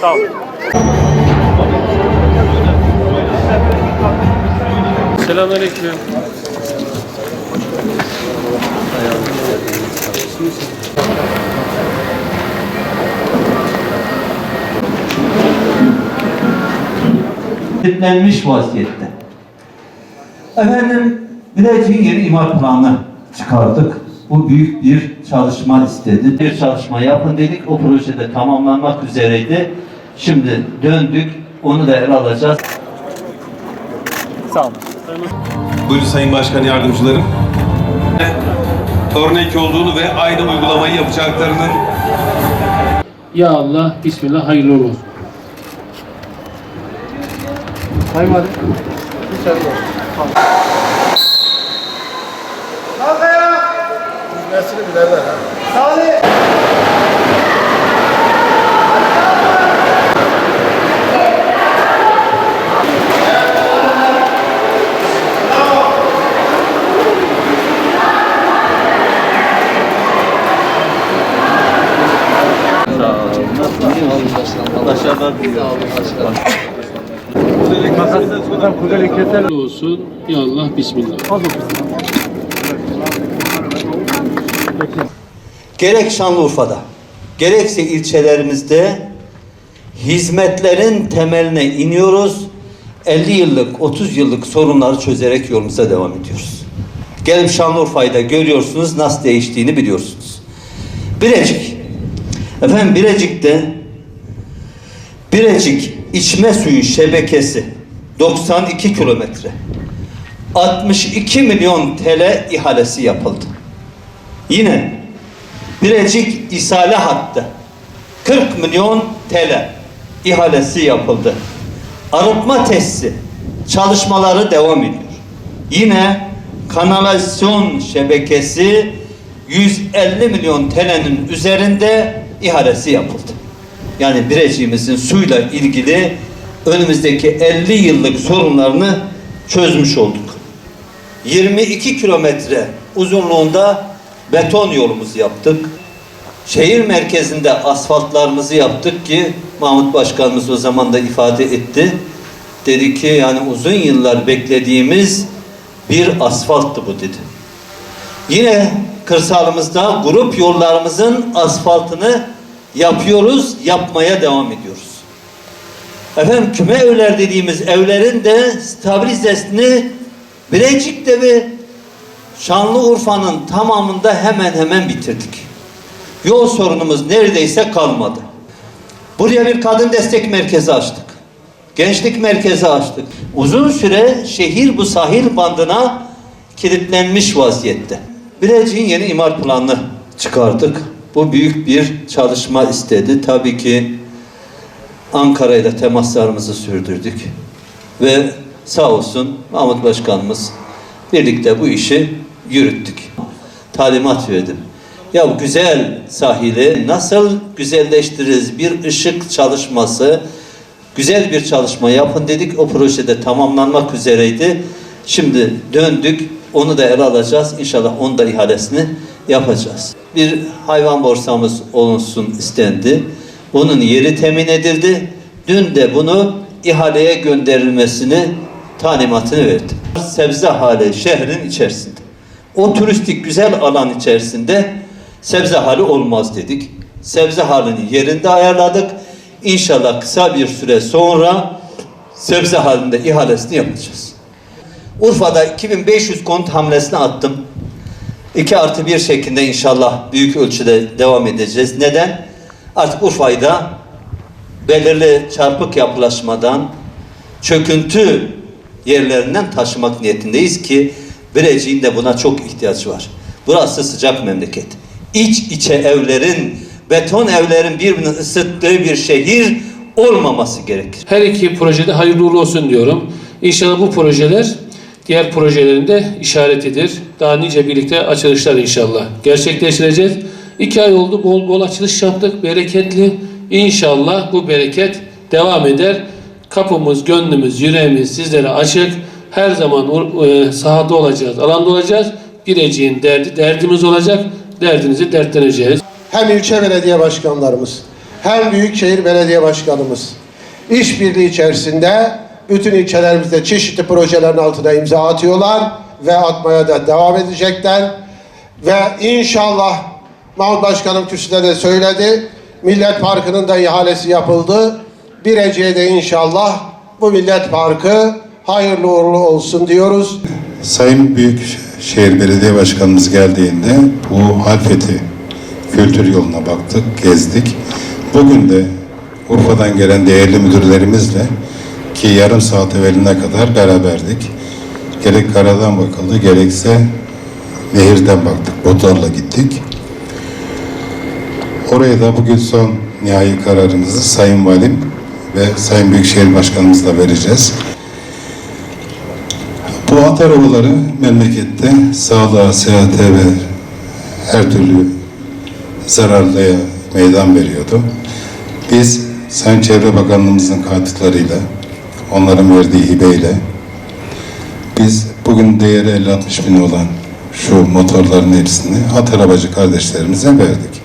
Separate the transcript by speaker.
Speaker 1: Sağ ol. Selamünaleyküm.
Speaker 2: kilitlenmiş vaziyette. Efendim Bilecik'in yeni imar planı çıkardık. Bu büyük bir çalışma istedi. Bir çalışma yapın dedik. O projede tamamlanmak üzereydi. Şimdi döndük. Onu da ele alacağız.
Speaker 1: Sağ olun.
Speaker 3: Buyurun Sayın Başkan Yardımcılarım. Örnek olduğunu ve aynı uygulamayı yapacaklarının
Speaker 1: Ya Allah, Bismillah, hayırlı uğurlu olsun. Kaymadı. Hayırlı olsun. Ya Allah, Bismillah.
Speaker 2: Gerek Şanlıurfa'da, gerekse ilçelerimizde hizmetlerin temeline iniyoruz. 50 yıllık, 30 yıllık sorunları çözerek yolumuza devam ediyoruz. Gelin Şanlıurfa'yı da görüyorsunuz, nasıl değiştiğini biliyorsunuz. Birecik. Efendim Birecik'te Birecik içme suyu şebekesi 92 kilometre 62 milyon TL ihalesi yapıldı. Yine Birecik İsale hattı 40 milyon TL ihalesi yapıldı. Arıtma tesisi çalışmaları devam ediyor. Yine kanalizasyon şebekesi 150 milyon TL'nin üzerinde ihalesi yapıldı. Yani Birecik'imizin suyla ilgili önümüzdeki 50 yıllık sorunlarını çözmüş olduk. 22 kilometre uzunluğunda beton yolumuzu yaptık. Şehir merkezinde asfaltlarımızı yaptık ki Mahmut Başkanımız o zaman da ifade etti. Dedi ki yani uzun yıllar beklediğimiz bir asfalttı bu dedi. Yine kırsalımızda grup yollarımızın asfaltını yapıyoruz, yapmaya devam ediyoruz. Efendim küme evler dediğimiz evlerin de stabilizesini Bilecik'te ve Şanlıurfa'nın tamamında hemen hemen bitirdik. Yol sorunumuz neredeyse kalmadı. Buraya bir kadın destek merkezi açtık. Gençlik merkezi açtık. Uzun süre şehir bu sahil bandına kilitlenmiş vaziyette. Bilecik'in yeni imar planını çıkardık. Bu büyük bir çalışma istedi. Tabii ki Ankara'yla temaslarımızı sürdürdük. Ve sağ olsun Mahmut Başkanımız birlikte bu işi yürüttük. Talimat verdim. Ya güzel sahili nasıl güzelleştiririz? Bir ışık çalışması, güzel bir çalışma yapın dedik. O projede tamamlanmak üzereydi. Şimdi döndük. Onu da ele alacağız. İnşallah onu da ihalesini yapacağız. Bir hayvan borsamız olunsun istendi. Bunun yeri temin edildi. Dün de bunu ihaleye gönderilmesini talimatını verdim. Sebze hali şehrin içerisinde. O turistik güzel alan içerisinde sebze hali olmaz dedik. Sebze halini yerinde ayarladık. İnşallah kısa bir süre sonra sebze halinde ihalesini yapacağız. Urfa'da 2500 konut hamlesine attım. 2 artı 1 şeklinde inşallah büyük ölçüde devam edeceğiz. Neden? Artık Urfa'yı da belirli çarpık yapılaşmadan çöküntü yerlerinden taşımak niyetindeyiz ki Birecik'in de buna çok ihtiyaç var. Burası sıcak memleket. İç içe evlerin, beton evlerin birbirini ısıttığı bir şehir olmaması gerekir.
Speaker 1: Her iki projede hayırlı uğurlu olsun diyorum. İnşallah bu projeler diğer projelerin de işaretidir. Daha nice birlikte açılışlar inşallah gerçekleştireceğiz. İki ay oldu bol bol açılış yaptık. Bereketli. İnşallah bu bereket devam eder. Kapımız, gönlümüz, yüreğimiz sizlere açık. Her zaman e, sahada olacağız, alanda olacağız. Bireciğin derdi derdimiz olacak. Derdinizi dertleneceğiz.
Speaker 4: hem ilçe belediye başkanlarımız hem büyükşehir belediye başkanımız işbirliği içerisinde bütün ilçelerimizde çeşitli projelerin altına imza atıyorlar ve atmaya da devam edecekler. Ve inşallah Mahmut Başkanım kürsüde de söyledi. Millet Parkı'nın da ihalesi yapıldı. Birecik'e de inşallah bu Millet Parkı hayırlı uğurlu olsun diyoruz.
Speaker 5: Sayın Büyükşehir Belediye Başkanımız geldiğinde bu Halfeti kültür yoluna baktık, gezdik. Bugün de Urfa'dan gelen değerli müdürlerimizle ki yarım saat evveline kadar beraberdik. Gerek karadan bakıldı, gerekse nehirden baktık, botlarla gittik. Oraya da bugün son nihai kararımızı Sayın Valim ve Sayın Büyükşehir Başkanımızla vereceğiz. Bu at arabaları memlekette sağlığa, seyahate ve her türlü zararlıya meydan veriyordu. Biz Sayın Çevre Bakanlığımızın katkılarıyla, onların verdiği hibeyle biz bugün değeri 50-60 bin olan şu motorların hepsini at arabacı kardeşlerimize verdik.